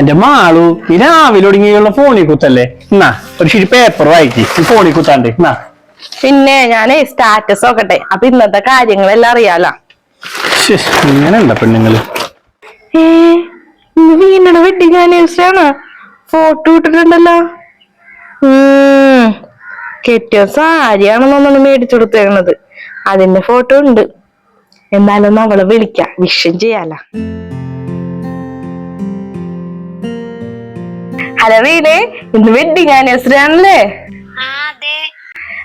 എന്റെ മാളു ഈ രാവിലെ ഒടുങ്ങിയുള്ള ഫോണിൽ കുത്തല്ലേ? എന്നാ ഒരു ശരി പേപ്പർ വായിക്ക്. ഫോണിൽ കുത്താണ്ട്. എന്നാ പിന്നെ ഞാനേ സ്റ്റാറ്റസ് നോക്കട്ടെ. അപ്പൊ ഇന്നത്തെ കാര്യങ്ങളെല്ലാം അറിയാലോ? ശ്ശെ, ഇങ്ങനെ ഉണ്ട പെണ്ണുങ്ങൾ വീണയുടെ വെഡിങ് ആനിവേഴ്സറി ആണ്. ഫോട്ടോ ഇട്ടിട്ടുണ്ടല്ലോ. കെട്ടിയ സാരിയാണെന്നൊന്നാണ് മേടിച്ചു കൊടുത്തേക്കണത്. അതിന്റെ ഫോട്ടോ ഉണ്ട്. എന്നാലൊന്നും അവളെ വിളിക്കാം. വിഷം ചെയ്യാലോ. ഹലോ വീണേ ഇന്ന് വെഡിങ് ആനിവേഴ്സറി ആണല്ലേ?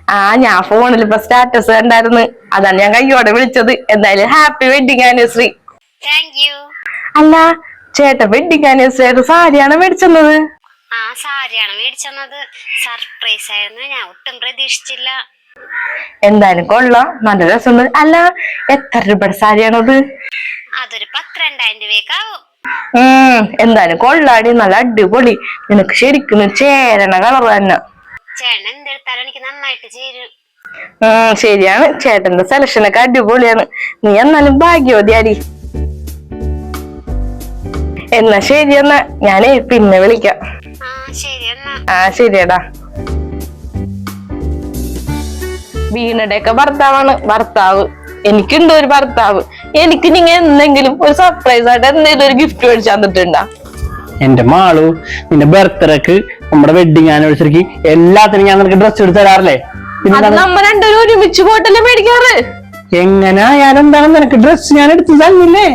ആ ഞാൻ ഫോണിൽ ഇപ്പൊ സ്റ്റാറ്റസ് കണ്ടായിരുന്നു. അതാണ് ഞാൻ കയ്യോടെ വിളിച്ചത്. എന്തായാലും ഹാപ്പി വെഡിങ് ആനിവേഴ്സറി അല്ല ചേട്ടൻ വെഡിങ് ആനിവേഴ്സറി ആയിട്ട് സാരിയാണ് മേടിച്ചത് ആ സാരിയാണ് മേടിച്ചത് സർപ്രൈസ് ആയിരുന്നു. ഞാൻ ഒട്ടും പ്രതീക്ഷിച്ചില്ല. എന്തായാലും കൊള്ളാം. നല്ല രസമുണ്ട്. അല്ല എത്ര രൂപയുടെ സാരിയാണത്? അതൊരു പന്ത്രണ്ടായിരം രൂപയൊക്കെ ആവും. ഉം എന്തായാലും കൊള്ളാടി നല്ല അടിപൊളി. നിനക്ക് ശരിക്കും ചേരണ കളർ തന്നെ. ചേട്ടൻ എന്തെടുത്താലും എനിക്ക് നന്നായിട്ട് ചേരും. ഉം ശരിയാണ്. ചേട്ടന്റെ സെലക്ഷൻ ഒക്കെ അടിപൊളിയാണ്. നീ എന്നാലും ഭാഗ്യവതിയാടി. എന്നാ ശരി എന്നാ ഞാനേ പിന്നെ വിളിക്കാം. ആ ശരിയടാ. വീണയുടെ ഒക്കെ ഭർത്താവാണ്. ഭർത്താവ്. എനിക്കുണ്ട് ഒരു ഭർത്താവ്. എനിക്ക് നിങ്ങൾ എന്തെങ്കിലും ഒരു സർപ്രൈസ് ആയിട്ട് എന്തെങ്കിലും ഒരു ഗിഫ്റ്റ് മേടിച്ചു തന്നിട്ടുണ്ടോ? എന്റെ മാളു നിന്റെ ബർത്ത്ഡേക്ക് നമ്മുടെ വെഡിങ് ആനിവേഴ്സറിക്ക് എല്ലാത്തിനും ഞാൻ നിനക്ക് ഡ്രസ് എടുത്ത് തരാറില്ലേ? പിന്നെ? നമ്മ രണ്ടുപേരും ഒരുമിച്ച് പോയിട്ടല്ലേ മേടിക്കാറ്? എങ്ങനെ ഞാൻ എന്താണ് നിനക്ക് ഡ്രസ് ഞാൻ എടുത്തു തന്നില്ലേ?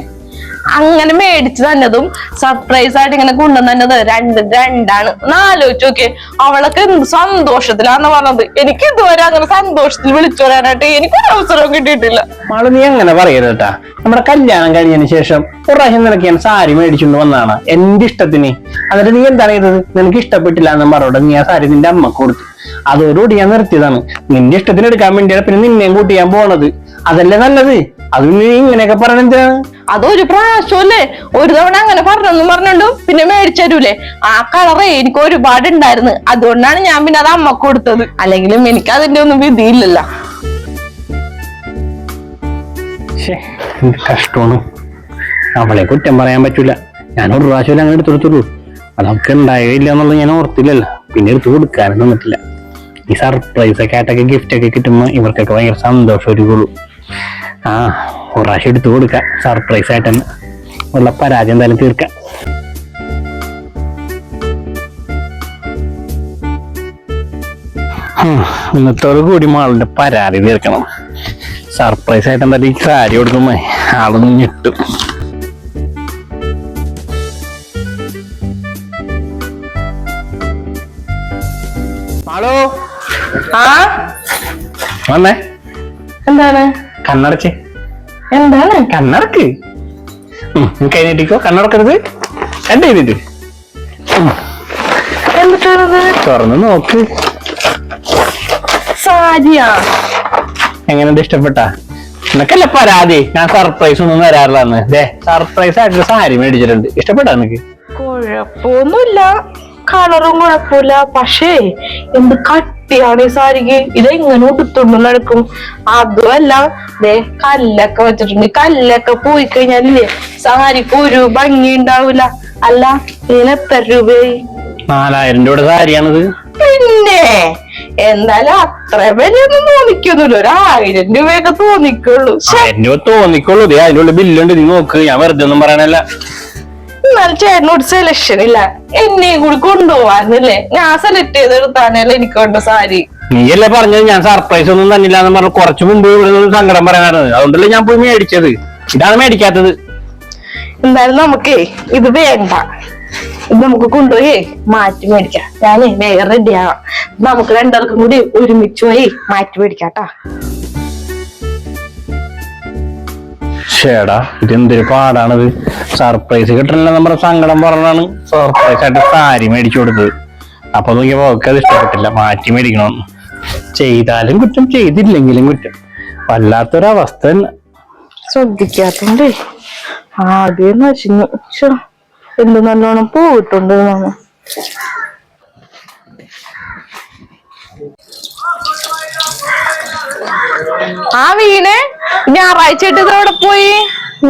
അങ്ങനെ മേടിച്ചു തന്നതും സർപ്രൈസ് ആയിട്ട് ഇങ്ങനെ കൊണ്ടുവന്നത് രണ്ട് രണ്ടാണ്. നാലോച്ച് നോക്കിയേ അവളൊക്കെ സന്തോഷത്തിലാന്ന് പറഞ്ഞത്. എനിക്ക് ഇതുവരെ അങ്ങനെ സന്തോഷത്തിൽ വിളിച്ചു വരാനായിട്ട് എനിക്കൊരു അവസരവും കിട്ടിയിട്ടില്ല. മാളു നീ അങ്ങനെ പറയരുത് നമ്മുടെ കല്യാണം കഴിഞ്ഞതിന് ശേഷം ഒരു പ്രാവശ്യം നിനക്ക് ഞാൻ സാരി മേടിച്ചുകൊണ്ട് വന്നതാണ്. എന്റെ ഇഷ്ടത്തിന്. എന്നിട്ട് നീ എന്താ ചെയ്തത്? നിനക്ക് ഇഷ്ടപ്പെട്ടില്ല എന്ന് പറഞ്ഞോട് നീ ആ സാരി നിന്റെ അമ്മയ്ക്ക് കൊടുത്തു. അതോടുകൂടി ഞാൻ നിർത്തിയതാണ്. നിന്റെ ഇഷ്ടത്തിന് എടുക്കാൻ വേണ്ടിയാണ് പിന്നെ നിന്നെയും കൂട്ടി ഞാൻ പോണത്. അതല്ലേ നല്ലത്? അത് നീ ഇങ്ങനെയൊക്കെ പറയണ എന്തിനാണ് അതൊരു പ്രാവശ്യമല്ലേ? ഒരു തവണ അങ്ങനെ പറഞ്ഞു പറഞ്ഞോണ്ടും പിന്നെ മേടിച്ചരൂലേ ആ കളറേ എനിക്ക് ഒരുപാട് ഉണ്ടായിരുന്നു അതുകൊണ്ടാണ് ഞാൻ പിന്നെ അത് അമ്മയ്ക്ക് കൊടുത്തത്. അല്ലെങ്കിലും എനിക്ക് അതിന്റെ ഒന്നും വിധിയില്ലല്ലോ. കഷ്ടമാണ്. അവളെ കുറ്റം പറയാൻ പറ്റൂല. ഞാൻ ഒരു പ്രാവശ്യം അങ്ങനെ എടുത്തു കൊടുത്തുള്ളൂ. അത് അവൾക്ക് ഉണ്ടായില്ല എന്നുള്ളത് ഞാൻ ഓർത്തില്ലല്ലോ. പിന്നെ എടുത്തു കൊടുക്കാനും തന്നിട്ടില്ല ഈ സർപ്രൈസ് ഒക്കെ ആയിട്ടൊക്കെ ഗിഫ്റ്റ് ഒക്കെ കിട്ടുമ്പോൾ ഇവർക്കൊക്കെ ഭയങ്കര സന്തോഷം ഒരുക്കുള്ളൂ ആ ഒരു പ്രാവശ്യം എടുത്തു കൊടുക്കാം. സർപ്രൈസ് ആയിട്ട് തന്നെ ഉള്ള പരാജയം എന്തായാലും തീർക്കാം. ഇന്നത്തോടു കൂടി മാളിന്റെ പരാതി തീർക്കണം. സർപ്രൈസ് ആയിട്ട് എന്തായാലും ഈ സാരി കൊടുക്കുമ്പോ ആളൊന്നും ഞെട്ടും. ഹലോ ആ? വന്നേ. എന്താണ്? കണ്ണടച്ച്. എന്താണ്? കണ്ണടക്ക്. കഴിഞ്ഞിട്ടിക്കോ കണ്ണടക്കരുത്. രണ്ട് ചെയ്തിട്ട്. തുറന്ന് നോക്ക്. സാരിയാ. എങ്ങനെയുണ്ട്? ഇഷ്ടപ്പെട്ട? നിനക്കല്ല പരാതി? ഞാൻ സർപ്രൈസ് ഒന്നും തരാറില്ലെന്ന് ദേ സർപ്രൈസ് ആയിട്ട് സാരി മേടിച്ചിട്ടുണ്ട്. ഇഷ്ടപ്പെട്ടാ നിനക്ക്? കുഴപ്പമൊന്നുമില്ല. കളറും കുഴപ്പമില്ല. പക്ഷേ എന്ത് കട്ടിയാണ് ഈ സാരിക്ക് ഇതെങ്ങനെ ഉടുത്തുകൊണ്ട് നടക്കും? അതുമല്ല ദേ കല്ലൊക്കെ വെച്ചിട്ടുണ്ട്. കല്ലൊക്കെ പോയി കഴിഞ്ഞാലേ സാരിക്ക് ഒരു ഭംഗി ഉണ്ടാവില്ല. അല്ല ഇതിന് എത്ര രൂപയായി? നാലായിരം രൂപയുടെ സാരിയാണിത്. പിന്നെ എന്തായാലും അത്ര വിലയൊന്നും തോന്നിക്കൊന്നുമില്ല. ഒരു ആയിരം രൂപയൊക്കെ തോന്നിക്കുള്ളൂ. തോന്നിക്കുള്ളൂ ആയിരം രൂപ അതിനുള്ള ബില്ലുണ്ട്. നീ നോക്ക്. ഞാൻ വെറുതെ ഒന്നും പറയണല്ല എന്നാലും ചേട്ടനോട് സെലക്ഷൻ ഇല്ല. എന്നെയും കൂടി കൊണ്ടുപോവാന്നല്ലേ ഞാൻ സെലക്ട് ചെയ്തെടുത്താനല്ലേ എനിക്ക് വേണ്ട സാരി. നീയല്ലേ പറഞ്ഞത്? ഞാൻ സർപ്രൈസ് ഒന്നും തന്നില്ല എന്ന് പറഞ്ഞു കുറച്ച് മുമ്പ് ഇവിടെ സങ്കടം പറയാനാണ് അതുകൊണ്ടല്ലേ ഞാൻ പോയി മേടിച്ചത്. ഇതാണ് മേടിക്കാത്തത്. എന്തായാലും നമുക്കേ ഇത് വേണ്ട. ഇത് നമുക്ക് കൊണ്ടുപോയി മാറ്റി മേടിക്കാം. ഞാനേ വേഗം റെഡി ആവാം. നമുക്ക് രണ്ടാൾക്കും കൂടി ഒരുമിച്ച് പോയി മാറ്റി മേടിക്കാട്ടാ ഷേടാ ഇതെന്തൊരു പാടാണത്? സർപ്രൈസ് കിട്ടണില്ല നമ്മുടെ സങ്കടം പറഞ്ഞാണ് സർപ്രൈസ് ആയിട്ട് സാരി മേടിച്ചു കൊടുത്തത്. അപ്പൊ നോക്കിയപ്പോ അവർക്ക് അത് ഇഷ്ടപ്പെട്ടില്ല മാറ്റി മേടിക്കണമെന്ന് ചെയ്താലും കുറ്റം ചെയ്തില്ലെങ്കിലും കുറ്റം. വല്ലാത്തൊരവസ്ഥ ശ്രദ്ധിക്കാത്തോണ്ടേ. ആദ്യം നശിഞ്ഞു. എന്ത് നല്ലോണം പോയിട്ടുണ്ട് ആ വീണേ? ഞായറാഴ്ച ഇട്ടതോടെ പോയി?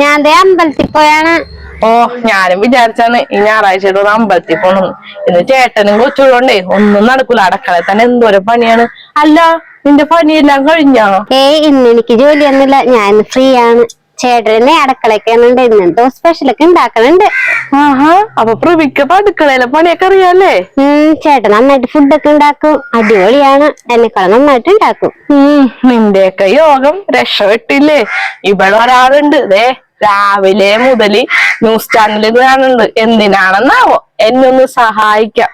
ഞാൻ അമ്പലത്തിൽ പോയാണ്. ഓ ഞാനും വിചാരിച്ചാണ് ഈ ഞായറാഴ്ച ഇട്ടത് അമ്പലത്തിൽ പോണെന്ന് ഇന്ന് ചേട്ടനും കൊച്ചുള്ളോണ്ടേ ഒന്നും നടക്കൂല. അടക്കള തന്നെ എന്തോരം പണിയാണ്. അല്ല നിന്റെ പണിയെല്ലാം കഴിഞ്ഞോ? ഏയ് ഇന്ന് എനിക്ക് ജോലിയൊന്നുമില്ല. ഞാൻ ഫ്രീ ആണ് ചേട്ടനെ അടുക്കളയൊക്കെ ഉണ്ട് സ്പെഷ്യൽ സ്പെഷ്യലൊക്കെ ഉണ്ടാക്കണുണ്ട്. ആഹാ അപ്പൊ പ്രവിക്കപ്പ അടുക്കളയിലെ പണിയൊക്കെ അറിയാല്ലേ? ഉം ചേട്ടൻ നന്നായിട്ട് ഫുഡൊക്കെ ഉണ്ടാക്കും. അടിപൊളിയാണ്. എന്നെക്കാളും നന്നായിട്ട് ഉണ്ടാക്കും. ഉം നിന്റെയൊക്കെ യോഗം രക്ഷപ്പെട്ടില്ലേ? ഇവിടെ ഒരാളുണ്ട് ദേ രാവിലെ മുതൽ ന്യൂസ് ചാനലിൽ കാണുന്നുണ്ട് എന്തിനാണെന്നാവോ? എന്നെ ഒന്ന് സഹായിക്കാം.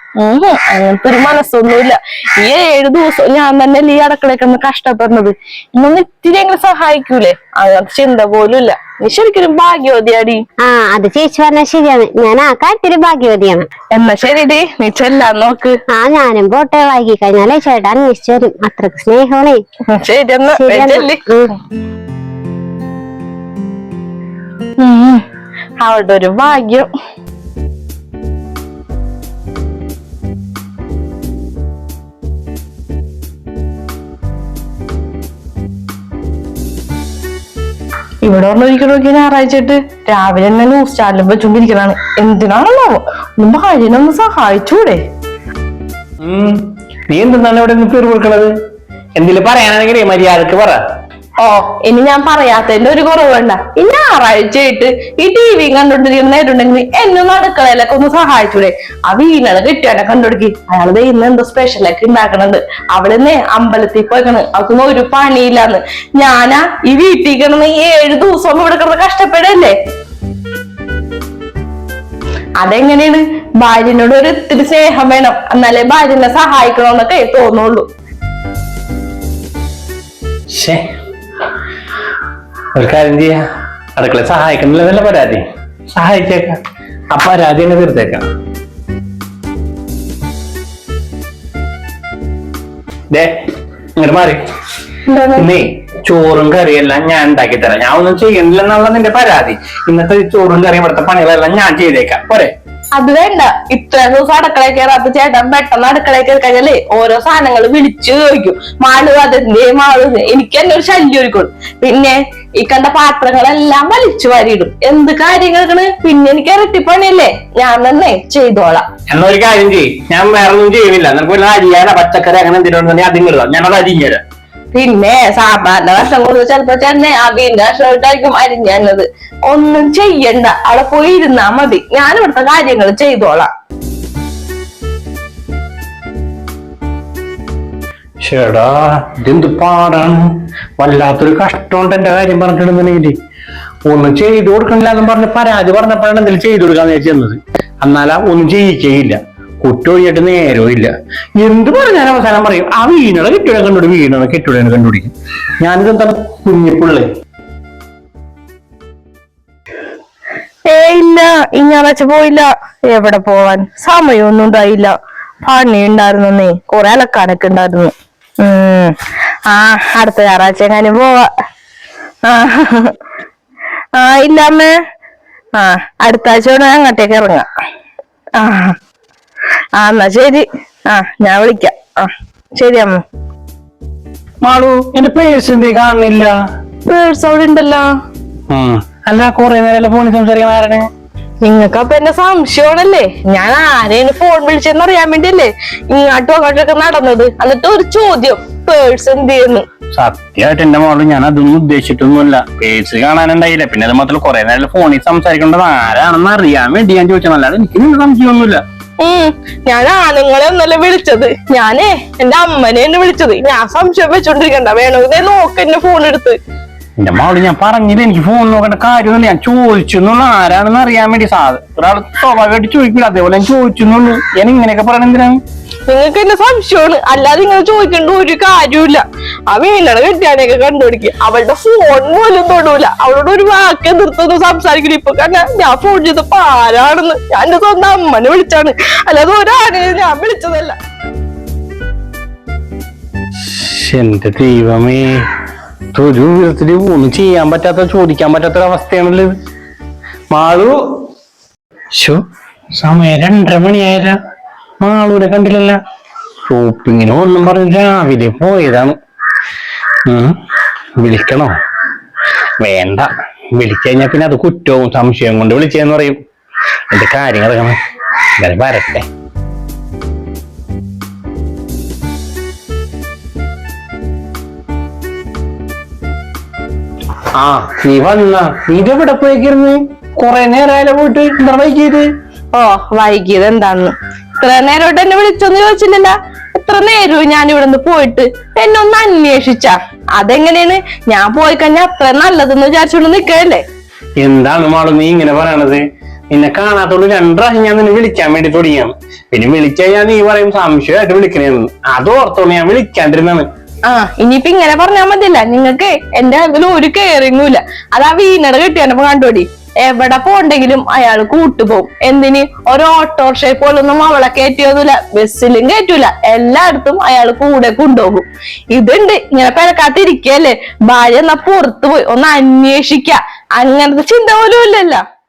അങ്ങനത്തെ ഒരു മനസ്സൊന്നുമില്ല. ഈ ഏഴു ദിവസം ഞാൻ തന്നെ ലീ അടക്കളയൊക്കെ ഒന്ന് കഷ്ടപ്പെടുന്നത്. ഇന്നൊന്ന് ഇത്തിരി എങ്ങനെ സഹായിക്കൂലേ? അങ്ങനത്തെ ചിന്ത പോലും ഇല്ല നീ ശരിക്കും ഭാഗ്യവതിയാടി. ആ അത് ചേച്ചി പറഞ്ഞാൽ ശരിയാണ്. ഞാൻ ആ കാര്യത്തിൽ ഭാഗ്യവതിയാണ്. എന്നാ ശരിടി. നീ ചെല്ലാൻ നോക്ക്. ആ ഞാനും പോട്ടെ. വൈകി കഴിഞ്ഞാലേ ചേട്ടാ അന്വേഷിച്ചു വരും. അത്രയ്ക്ക് സ്നേഹമാണേ. ശരി എന്നാ. അവളുടെ ഒരു ഭാഗ്യം. ഇവിടെ പറഞ്ഞിരിക്കണോക്കി ഞായറാഴ്ചയിട്ട് രാവിലെ തന്നെ ന്യൂസ് ചാനലും വെച്ചോണ്ടിരിക്കലാണ്. എന്തിനാണല്ലോ ഒന്ന് ഭാര്യനെ ഒന്ന് സഹായിച്ചൂടെ. നീ എന്താണ് ഇവിടെ പേര് കൊടുക്കണത്? എന്തെങ്കിലും പറയാനാണെങ്കിൽ മര്യാദയ്ക്ക് പറ. ഓ ഇനി ഞാൻ പറയാത്തതിന്റെ ഒരു കുറവ് വേണ്ട ഈ ഞായറാഴ്ചയായിട്ട് ഈ ടി വി കണ്ടോണ്ടിരിക്കുന്ന എന്നെ അടുക്കളയിലൊക്കെ ഒന്ന് സഹായിച്ചൂടെ. ആ വീണകളെ കിട്ടിയാനെ കണ്ടുപിടിക്കി. അയാളത് ഇന്ന് എന്തോ സ്പെഷ്യലൊക്കെ ഉണ്ടാക്കണത് അവിടെ നിന്ന് അമ്പലത്തിൽ പോയിക്കണ്. അതൊന്നും ഒരു പണിയില്ലാന്ന്. ഞാനാ ഈ വീട്ടിൽ കിടന്ന് ഈ ഏഴ് ദിവസം ഇവിടെ കിടന്ന് കഷ്ടപ്പെടല്ലേ അതെങ്ങനെയാണ്? ഭാര്യനോട് ഒരു ഇത്തിരി സ്നേഹം വേണം. എന്നാലേ ഭാര്യനെ സഹായിക്കണമെന്നൊക്കെ തോന്നുള്ളൂ. ഒരു കാര്യം ചെയ്യ? അടുക്കള സഹായിക്കുന്നില്ല പരാതി. സഹായിച്ചേക്കാം. ആ പരാതി തന്നെ തീർത്തേക്കാം. ഇങ്ങോട്ട് മാറി. നീ ചോറും കറിയെല്ലാം ഞാൻ ഉണ്ടാക്കി തരാം. ഞാൻ ഒന്നും ചെയ്യണില്ലെന്നുള്ള നിന്റെ പരാതി. ഇന്നത്തെ ചോറും കറിയും ഇവിടുത്തെ പണികളെല്ലാം ഞാൻ ചെയ്തേക്കാം. പോരെ. അത് വേണ്ട. ഇത്രയും ദിവസം അടുക്കളയിൽ കയറാത്ത ചേട്ടൻ പെട്ടെന്ന് അടുക്കളയിൽ കയറി കഴിഞ്ഞാലേ ഓരോ സാധനങ്ങൾ വിളിച്ചു ചോദിക്കും. മാളു അതെന്തേ മാളു എനിക്ക് തന്നെ ഒരു ശല്യം ഒരുക്കും. പിന്നെ ഈ കണ്ട പാത്രങ്ങളെല്ലാം വലിച്ചു വാരിയിടും. എന്ത് കാര്യങ്ങൾക്കാണ് പിന്നെ എനിക്ക് ഇരട്ടിപ്പണിയല്ലേ ഞാൻ തന്നെ ചെയ്തോളാം. എന്നാ ഒരു കാര്യം ചെയ്യും. ഞാൻ വേറെ ഒന്നും ചെയ്യുന്നില്ല. നിനക്ക് വല്ല അരിയാന പച്ചക്കറി അങ്ങനെ എന്തെങ്കിലും അതിങ്ങ് ഇടാം ഞാനത് അരിഞ്ഞുതരാം പിന്നെ സാമ്പാറിന്റെ വർഷം കൊടുത്ത് ചിലപ്പോ ചെന്നെ അവിന്റെ കഷ്ണം ഇട്ടായിരിക്കും അരിഞ്ഞത് ഒന്നും ചെയ്യണ്ട. അവിടെ പോയി ഇരുന്നാ മതി. ഞാൻ ഇവിടുത്തെ കാര്യങ്ങൾ ചെയ്തോളാം. ചേടാ ഇതെന്ത് പാടാണ്? വല്ലാത്തൊരു കഷ്ടമുണ്ട് എന്റെ കാര്യം പറഞ്ഞിട്ടുണ്ടെന്നുണ്ടെങ്കിൽ ഒന്നും ചെയ്തു കൊടുക്കണില്ല എന്ന് പറഞ്ഞ് പരാതി പറഞ്ഞപ്പോഴാണ് എന്തെങ്കിലും ചെയ്തു കൊടുക്കാന്ന് വെച്ചത് എന്നാലാ ഒന്നും ചെയ്യിക്കുകയില്ല കുറ്റൊഴിഞ്ഞിട്ട് നേരവും ഇല്ല. എന്ത് പറഞ്ഞാൽ അവസാനം പറയും ആ വീണളെ കിട്ടുകയാണ് കണ്ടുപിടി വീണോ കിട്ടുകയാണ് കണ്ടുപിടിക്കും. ഞാനിതെന്താണ് കുഞ്ഞിപ്പിള്ളേ. കുഞ്ഞിപ്പുള്ളേ ഇല്ല ഈ ഞായറാഴ്ച പോയില്ല. എവിടെ പോവാൻ? സമയമൊന്നും ഉണ്ടായില്ല. പണി ഉണ്ടായിരുന്നേ കൊറേ അലക്കാനൊക്കെ ഉണ്ടായിരുന്നു. ആ അടുത്ത ഞായറാഴ്ച എങ്ങാനും പോവാ. ആ ഇല്ല അമ്മേ. ആ അടുത്ത ആഴ്ച വേണം അങ്ങോട്ടേക്ക് ഇറങ്ങാം. ആ ആ എന്നാ ശരി. ആ ഞാൻ വിളിക്കാം. ആ ശരി അമ്മ. മാളു എന്റെ പേഴ്സ് എന്തേ കാണുന്നില്ല? പേഴ്സ് അവിടെ ഉണ്ടല്ലോ. അല്ല കൊറേ നേരം ഫോണിൽ സംസാരിക്കാൻ ആരാണ് നിങ്ങൾക്ക് അപ്പൊ എന്റെ സംശയമാണല്ലേ? ഞാൻ ആരെയാണ് ഫോൺ വിളിച്ചെന്ന് അറിയാൻ വേണ്ടിയല്ലേ ഇങ്ങോട്ടും അങ്ങോട്ടൊക്കെ നടന്നത്? എന്നിട്ട് ഒരു ചോദ്യം. പേഴ്സ് എന്ത് ചെയ്യുന്നു? സത്യമായിട്ട് എന്റെ മോൾ ഞാൻ അതൊന്നും ഉദ്ദേശിച്ചിട്ടൊന്നുമില്ല. പേഴ്സ് കാണാനുണ്ടായില്ല. പിന്നെ അത് മാത്രം കുറെ നേരം ഫോണിൽ സംസാരിക്കേണ്ടത് ആരാണെന്ന് അറിയാൻ വേണ്ടി ഞാൻ ചോദിച്ചതല്ലാതെ എനിക്ക് നിന്റെ സംശയമൊന്നുമില്ല. ഞാൻ ആണുങ്ങളെ ഒന്നല്ല വിളിച്ചത്? ഞാനേ എന്റെ അമ്മനെ എന്നെ വിളിച്ചത്. ഞാൻ സംശയം വെച്ചോണ്ടിരിക്കണ്ട. വേണമെങ്കിൽ നോക്ക് എന്റെ ഫോൺ എടുത്ത്. എന്റെ മോൾ ഞാൻ പറഞ്ഞില്ല എനിക്ക് ഫോൺ നോക്കേണ്ട കാര്യമൊന്നുമില്ല. ഞാൻ ചോദിച്ചു എന്നുള്ള ആരാണെന്ന് അറിയാൻ വേണ്ടി. സാധ ഒരാൾ സ്വാഭാവികമായിട്ട് ചോദിക്കില്ല. അതേപോലെ ഞാൻ ചോദിച്ചു എന്നുള്ളൂ ഞാൻ ഇങ്ങനെയൊക്കെ പറയണ എന്തിനാണ്? നിങ്ങൾക്ക് എന്നെ സംശയമാണ്. അല്ലാതെ നിങ്ങൾ ചോദിക്കേണ്ട ഒരു കാര്യമില്ല ആ വീണയുടെ കെട്ടിയാനെയൊക്കെ കണ്ടുപിടിക്കുക അവളുടെ ഫോൺ പോലും തൊടൂല. അവളോട് ഒരു വാക്ക് നിർത്തുന്നു സംസാരിക്കില്ല ഇപ്പൊ കാരണം ഞാൻ ഫോൺ ചെയ്തപ്പോ ആരാണെന്ന്. ഞാൻ എന്റെ സ്വന്തം അമ്മനെ വിളിച്ചാണ്. അല്ലാതെ ഒരാളെ ഞാൻ വിളിച്ചതല്ല. എന്റെ ദൈവമേ. ഒരു വിധത്തിൽ ഒന്നും ചെയ്യാൻ പറ്റാത്ത ചോദിക്കാൻ പറ്റാത്ത ഒരു അവസ്ഥയാണല്ലോ. മാളു. ഷോ സമയം രണ്ടര മണിയായില്ല. മാളൂരെ കണ്ടില്ലല്ല? ഷോപ്പിങ്ങിനോ ഒന്നും പറഞ്ഞ് രാവിലെ പോയതാണ്. വിളിക്കണോ? വേണ്ട. വിളിച്ചു കഴിഞ്ഞാൽ പിന്നെ അത് കുറ്റവും സംശയവും കൊണ്ട് വിളിച്ചതെന്ന് പറയും. എന്റെ കാര്യങ്ങളൊക്കെ എന്തായാലും വരട്ടെ. ആ നീ വന്ന. നീ എവിടെ പോയിക്കിരുന്ന്? കൊറേ നേരമായാലും പോയിട്ട് എന്താ വൈകിയത്? ഓ വൈകിയത് എന്താന്ന്? ഇത്ര നേരമായിട്ട് എന്നെ വിളിച്ചൊന്നു ചോദിച്ചില്ലല്ല എത്ര നേരവും ഞാൻ ഇവിടെ നിന്ന് പോയിട്ട്? എന്നെ ഒന്ന് അന്വേഷിച്ച. അതെങ്ങനെയാണ്? ഞാൻ പോയി കഴിഞ്ഞാൽ അത്ര നല്ലതെന്ന് വിചാരിച്ചോണ്ട് നിക്കല്ലേ എന്താണ് മാളു നീ ഇങ്ങനെ പറയണത്? നിന്നെ കാണാത്തോണ്ട് രണ്ടു പ്രാവശ്യം ഞാൻ നിന്നെ വിളിക്കാൻ വേണ്ടി തുടങ്ങിയാണ്. പിന്നെ വിളിച്ചു കഴിഞ്ഞാൽ നീ പറയും സംശയമായിട്ട് വിളിക്കണേന്ന്. അത് ഓർത്തോണ്ട് ഞാൻ വിളിക്കാണ്ടിരുന്നാണ് ആ ഇനിയിപ്പൊ ഇങ്ങനെ പറഞ്ഞാൽ മതിയല്ല? നിങ്ങക്ക് എന്റെ അതിൽ ഒരു കെയറിങ്ങും ഇല്ല. വീണട കിട്ടിയാണ് വീണയുടെ കെട്ടിയാനപ്പോ കണ്ടുപിടി എവിടെ പോണ്ടെങ്കിലും അയാൾ കൂട്ടുപോകും. എന്തിന്? ഒരു ഓട്ടോറിക്ഷ പോലൊന്നും അവളെ കയറ്റിയൊന്നുമില്ല ബസ്സിലും കയറ്റൂല. എല്ലായിടത്തും അയാൾ കൂടെ കൊണ്ടുപോകും. ഇതുണ്ട്. ഇങ്ങനെ പെരക്കാത്തിരിക്കല്ലേ? ഭാര്യ എന്നാ പുറത്തു പോയി. ഒന്ന് അന്വേഷിക്ക. അങ്ങനത്തെ ചിന്ത പോലും ഇല്ലല്ല.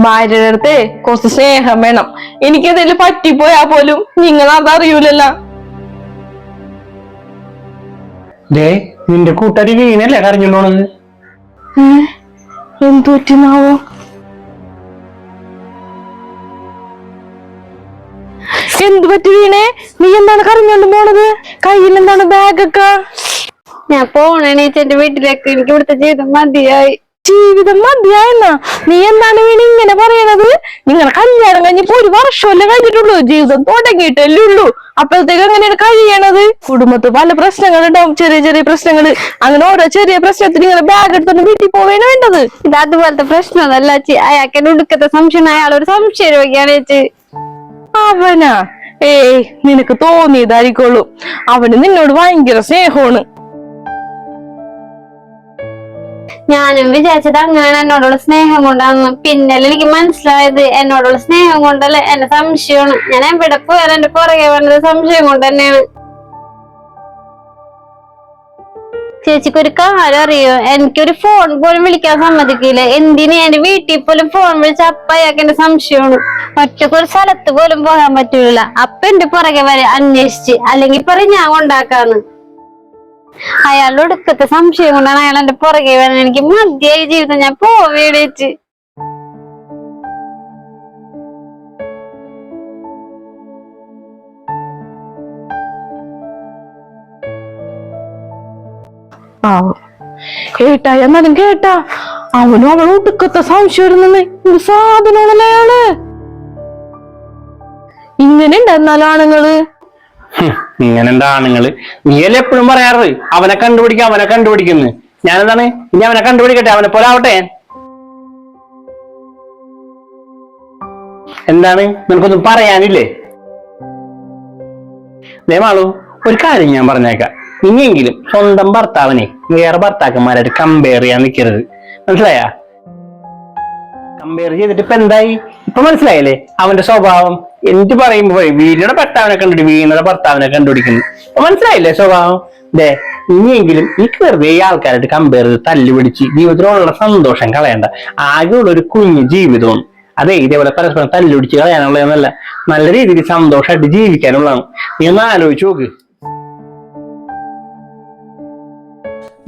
ഭാര്യയുടെ അടുത്ത് കുറച്ച് സ്നേഹം വേണം. എനിക്കതിൽ പറ്റിപ്പോയാ പോലും നിങ്ങൾ അതറിയൂലല്ല ദേ നിന്റെ കൂട്ടുകാരി വീണല്ലേ കരഞ്ഞുണ്ടോണത് എന്തോറ്റുന്നാവോ എന്ത് പറ്റി വീണേ? നീ എന്താണ് കറിഞ്ഞോണ്ട് പോണത്? കയ്യിൽ എന്താണ് ബാഗൊക്കെ? ഞാൻ പോണേ എന്റെ വീട്ടിലേക്ക്. എനിക്ക് ഇവിടുത്തെ ജീവിതം മതിയായി. ജീവിതം മതിയായെന്ന? നീ എന്താണ് വീണി ഇങ്ങനെ പറയണത്? നിങ്ങളെ കല്യാണം കഴിഞ്ഞപ്പോ ഒരു വർഷമല്ലേ കഴിഞ്ഞിട്ടുള്ളൂ. ജീവിതം തുടങ്ങിയിട്ടല്ലേ ഉള്ളൂ. അപ്പോഴത്തേക്ക് എങ്ങനെയാണ് കഴിയണത്? കുടുംബത്ത് പല പ്രശ്നങ്ങൾ ഉണ്ടാവും. ചെറിയ ചെറിയ പ്രശ്നങ്ങൾ. അങ്ങനെ ഓരോ ചെറിയ പ്രശ്നത്തിൽ നിങ്ങൾ ബാഗ് എടുത്തോണ്ട് വീട്ടിൽ പോവേണ് വേണ്ടത്. ഇത് അതുപോലത്തെ പ്രശ്നമല്ല ചേച്ചി അയാൾക്ക് എന്നെ ഉടുക്കത്തെ സംശയം അയാളൊരു സംശയ രോഗിയാണ് ചേച്ചി. അവനാ. ഏയ് നിനക്ക് തോന്നിയതായിരിക്കുള്ളൂ. അവന് നിന്നോട് ഭയങ്കര സ്നേഹമാണ്. ഞാനും വിചാരിച്ചത് അങ്ങനെ എന്നോടുള്ള സ്നേഹം കൊണ്ടാന്ന്. പിന്നെ എനിക്ക് മനസ്സിലായത് എന്നോടുള്ള സ്നേഹം കൊണ്ടല്ല എന്റെ സംശയമാണ്. ഞാൻ എവിടെ പോയാലും എന്റെ പുറകെ വന്നത് സംശയം കൊണ്ട് തന്നെയാണ്. ചേച്ചിക്ക് ഒരു കാര്യം അറിയോ? എനിക്കൊരു ഫോൺ പോലും വിളിക്കാൻ സമ്മതിക്കില്ല. എന്തിനു എന്റെ വീട്ടിൽ പോലും ഫോൺ വിളിച്ച അപ്പ അയാൾക്ക് എന്റെ സംശയമാണ്. ഒറ്റയ്ക്ക് ഒരു സ്ഥലത്ത് പോലും പോകാൻ പറ്റൂല. അപ്പ എന്റെ പുറകെ വരെ അന്വേഷിച്ച്. അല്ലെങ്കിൽ പറയും ഞാൻ കൊണ്ടാക്കാന്ന്. അയാളുടെ ഒടുക്കത്തെ സംശയം കൊണ്ടാണ് അയാൾ എന്റെ പുറകെ വേണം എനിക്ക് മതിയായി ജീവിതം ഞാൻ പോവേടേറ്റ് പാവം കേട്ടാ എന്നാലും കേട്ടാ. അവനും അവളും ഒടുക്കത്തെ സംശയം ഒരു അയാൾ? ഇങ്ങനെ ഉണ്ടെന്നാലും ആണുങ്ങൾ? ഹും, ഇങ്ങനെന്താ ആണുങ്ങൾ? നീയല്ലേ എപ്പോഴും പറയാറ്? അവനെ കണ്ടുപിടിക്കുക അവനെ കണ്ടുപിടിക്കുന്നു. ഞാനെന്താണ്? ഇനി അവനെ കണ്ടുപിടിക്കട്ടെ? അവനെ പോലെ ആവട്ടെ? എന്താണ്? നിനക്കൊന്നും പറയാനില്ലേ? ദയമാളു ഒരു കാര്യം ഞാൻ പറഞ്ഞേക്കാം. ഇനിയെങ്കിലും സ്വന്തം ഭർത്താവിനെ വേറെ ഭർത്താക്കന്മാരായിട്ട് കമ്പയർ ചെയ്യാൻ നിൽക്കരുത് മനസ്സിലായാ? കമ്പയർ ചെയ്തിട്ട് ഇപ്പൊ എന്തായി? ഇപ്പൊ മനസ്സിലായില്ലേ? അവന്റെ സ്വഭാവം എന്ത് പറയുമ്പോ വീടിനെ ഭർത്താവിനെ കണ്ടുപിടി വീണയുടെ ഭർത്താവിനെ കണ്ടുപിടിക്കുന്നു. അപ്പൊ മനസ്സിലായില്ലേ സ്വഭാവം? ദേ ഇനിയെങ്കിലും ഈ വെറുതെ ആൾക്കാരായിട്ട് കമ്പയർ ചെയ്ത് തല്ലു പിടിച്ച് ജീവിതത്തിലുള്ള സന്തോഷം കളയണ്ട. ആകെയുള്ള ഒരു കുഞ്ഞു ജീവിതമാണ് അതെ ഇതേപോലെ പരസ്പരം തല്ലുപിടിച്ച് കളയാനുള്ളതെന്നല്ല. നല്ല രീതിയിൽ സന്തോഷമായിട്ട് ജീവിക്കാനുള്ളതാണ്. നീ ഒന്ന് ആലോചിച്ച് നോക്ക്.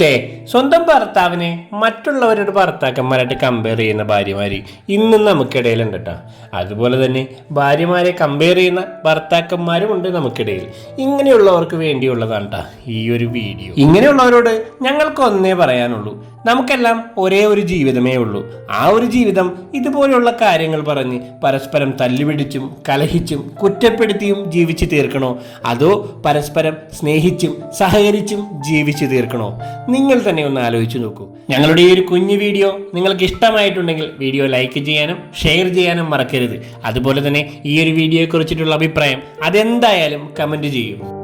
ദേ സ്വന്തം ഭർത്താവിനെ മറ്റുള്ളവരുടെ ഭർത്താക്കന്മാരായിട്ട് കമ്പയർ ചെയ്യുന്ന ഭാര്യമാര് ഇന്നും നമുക്കിടയിലുണ്ട് കേട്ടോ അതുപോലെ തന്നെ ഭാര്യമാരെ കമ്പയർ ചെയ്യുന്ന ഭർത്താക്കന്മാരും ഉണ്ട് നമുക്കിടയിൽ. ഇങ്ങനെയുള്ളവർക്ക് വേണ്ടിയുള്ളതാണ് കേട്ടോ ഈ ഒരു വീഡിയോ ഇങ്ങനെയുള്ളവരോട് ഞങ്ങൾക്ക് ഒന്നേ പറയാനുള്ളൂ. നമുക്കെല്ലാം ഒരേ ഒരു ജീവിതമേ ഉള്ളൂ. ആ ഒരു ജീവിതം ഇതുപോലെയുള്ള കാര്യങ്ങൾ പറഞ്ഞ് പരസ്പരം തല്ലുപിടിച്ചും കലഹിച്ചും കുറ്റപ്പെടുത്തിയും ജീവിച്ചു തീർക്കണോ? അതോ പരസ്പരം സ്നേഹിച്ചും സഹകരിച്ചും ജീവിച്ചു തീർക്കണോ? നിങ്ങൾ തന്നെ ഒന്ന് ആലോചിച്ച് നോക്കൂ. ഞങ്ങളുടെ ഈ ഒരു കുഞ്ഞു വീഡിയോ നിങ്ങൾക്ക് ഇഷ്ടമായിട്ടുണ്ടെങ്കിൽ വീഡിയോ ലൈക്ക് ചെയ്യാനും ഷെയർ ചെയ്യാനും മറക്കരുത്. അതുപോലെ തന്നെ ഈ ഒരു വീഡിയോയെ കുറിച്ചിട്ടുള്ള അഭിപ്രായം അതെന്തായാലും കമന്റ് ചെയ്യൂ.